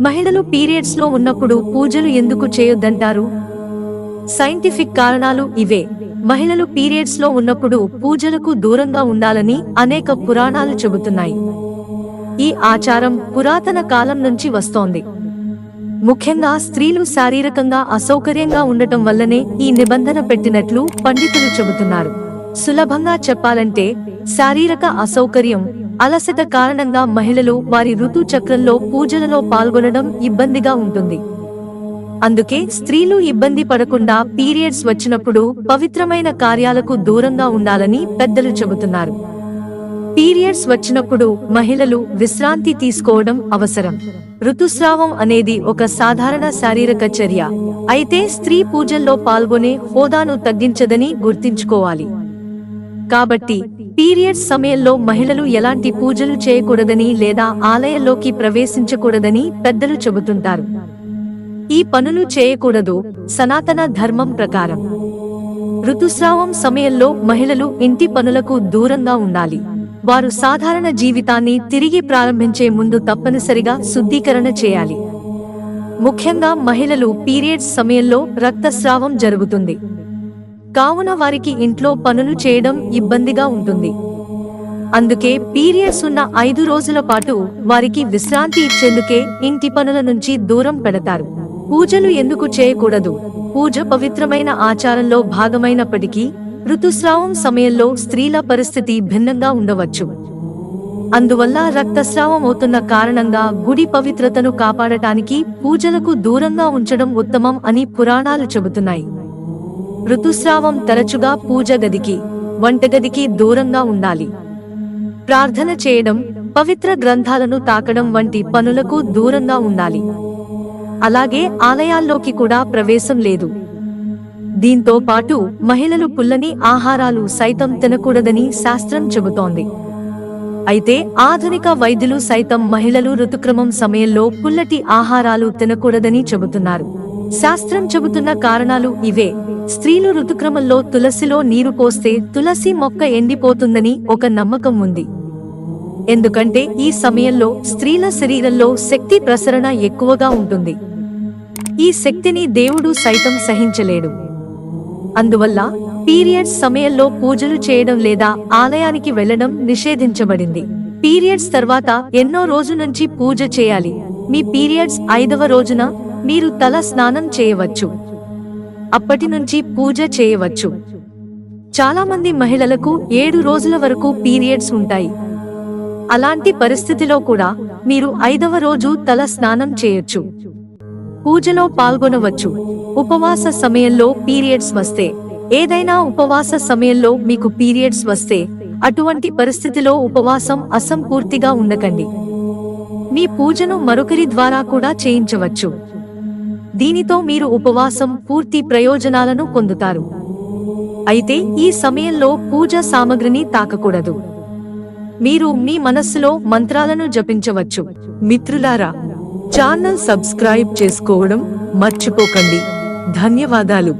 మహిళలు పీరియడ్స్లో ఉన్నప్పుడు పూజలు ఎందుకు చేయొద్దంటారు? సైంటిఫిక్ కారణాలు ఇవే. మహిళలు పీరియడ్స్లో ఉన్నప్పుడు పూజలకు దూరంగా ఉండాలని అనేక పురాణాలు చెబుతున్నాయి. ఈ ఆచారం పురాతన కాలం నుంచి వస్తోంది. ముఖ్యంగా స్త్రీలు శారీరకంగా అసౌకర్యంగా ఉండటం వల్లనే ఈ నిబంధన పెట్టినట్లు పండితులు చెబుతున్నారు. సులభంగా చెప్పాలంటే శారీరక అసౌకర్యం అలసట కారణంగా మహిళలు వారి ఋతు చక్రంలో పూజలలో పాల్గొనడం ఇబ్బందిగా ఉంటుంది. అందుకే స్త్రీలు ఇబ్బంది పడకుండా పీరియడ్స్ వచ్చినప్పుడు పవిత్రమైన కార్యాలకు దూరంగా ఉండాలని పెద్దలు చెబుతున్నారు. పీరియడ్స్ వచ్చినప్పుడు మహిళలు విశ్రాంతి తీసుకోవడం అవసరం. ఋతుస్రావం అనేది ఒక సాధారణ శారీరక చర్య. అయితే స్త్రీ పూజల్లో పాల్గొనే హోదాను తగ్గించదని గుర్తించుకోవాలి. కాబట్టి పీరియడ్స్ సమయంలో మహిళలు ఎలాంటి పూజలు చేయకూడదని లేదా ఆలయంలోకి ప్రవేశించకూడదని పెద్దలు చెబుతుంటారు. ఈ పనులు చేయకూడదు సనాతన ధర్మం ప్రకారం. ఋతుస్రావం సమయంలో మహిళలు ఇంటి పనులకు దూరంగా ఉండాలి. వారు సాధారణ జీవితాన్ని తిరిగి ప్రారంభించే ముందు తప్పనిసరిగా శుద్ధీకరణ చేయాలి. ముఖ్యంగా మహిళలు పీరియడ్స్ సమయంలో రక్తస్రావం జరుగుతుంది. కావున వారికి ఇంట్లో పనులు చేయడం ఇబ్బందిగా ఉంటుంది. అందుకే పీరియడ్స్ ఉన్న ఐదు రోజుల పాటు వారికి విశ్రాంతి ఇచ్చేందుకే ఇంటి పనుల నుంచి దూరం పెడతారు. పూజలు ఎందుకు చేయకూడదు? పూజ పవిత్రమైన ఆచారంలో భాగమైనప్పటికీ ఋతుస్రావం సమయంలో స్త్రీల పరిస్థితి భిన్నంగా ఉండవచ్చు. అందువల్ల రక్తస్రావం అవుతున్న కారణంగా గుడి పవిత్రతను కాపాడటానికి పూజలకు దూరంగా ఉంచడం ఉత్తమం అని పురాణాలు చెబుతున్నాయి. ఋతుస్రావం తరచుగా పూజ గదికి వంటగదికి దూరంగా ఉండాలి. ప్రార్థన చేయడం పవిత్ర గ్రంథాలను తాకడం వంటి పనులకు దూరంగా ఉండాలి. అలాగే ఆలయాల్లోకి కూడా ప్రవేశం లేదు. దీంతో పాటు మహిళలు పుల్లని ఆహారాలు సైతం తినకూడదని శాస్త్రం చెబుతోంది. అయితే ఆధునిక వైద్యులు సైతం మహిళలు ఋతుక్రమం సమయంలో పుల్లటి ఆహారాలు తినకూడదని చెబుతున్నారు. శాస్త్రం చెబుతున్న కారణాలు ఇవే. స్త్రీలు ఋతుక్రమంలో తులసిలో నీరు పోస్తే తులసి మొక్క ఎండిపోతుందని ఒక నమ్మకం ఉంది. ఎందుకంటే ఈ సమయంలో స్త్రీల శరీరంలో శక్తి ప్రసరణ ఎక్కువగా ఉంటుంది. ఈ శక్తిని దేవుడు సైతం సహించలేడు. అందువల్ల పీరియడ్స్ సమయంలో పూజలు చేయడం లేదా ఆలయానికి వెళ్ళడం నిషేధించబడింది. పీరియడ్స్ తర్వాత ఎన్నో రోజు నుంచి పూజ చేయాలి. మీ పీరియడ్స్ ఐదవ రోజున మీరు తల స్నానం చేయవచ్చు. అప్పటి నుంచి పూజ చేయవచ్చు. చాలా మంది మహిళలకు ఏడు రోజుల వరకు పీరియడ్స్ ఉంటాయి. అలాంటి పరిస్థితిలో కూడా మీరు ఐదవ రోజు తల స్నానం చేయొచ్చు. పూజలో పాల్గొనవచ్చు. ఉపవాస సమయంలో పీరియడ్స్ వస్తే ఏదైనా ఉపవాస సమయంలో మీకు పీరియడ్స్ వస్తే అటువంటి పరిస్థితిలో ఉపవాసం అసంపూర్తిగా ఉండకండి. మీ పూజను మరొకరి ద్వారా కూడా చేయించవచ్చు. దీనితో మీరు ఉపవాసం పూర్తి ప్రయోజనాలను పొందుతారు. అయితే ఈ సమయంలో పూజ సామగ్రిని తాకకూడదు. మీరు మీ మనస్సులో మంత్రాలను జపించవచ్చు. మిత్రులారా ఛానల్ సబ్స్క్రైబ్ చేసుకోవడం మర్చిపోకండి. ధన్యవాదాలు.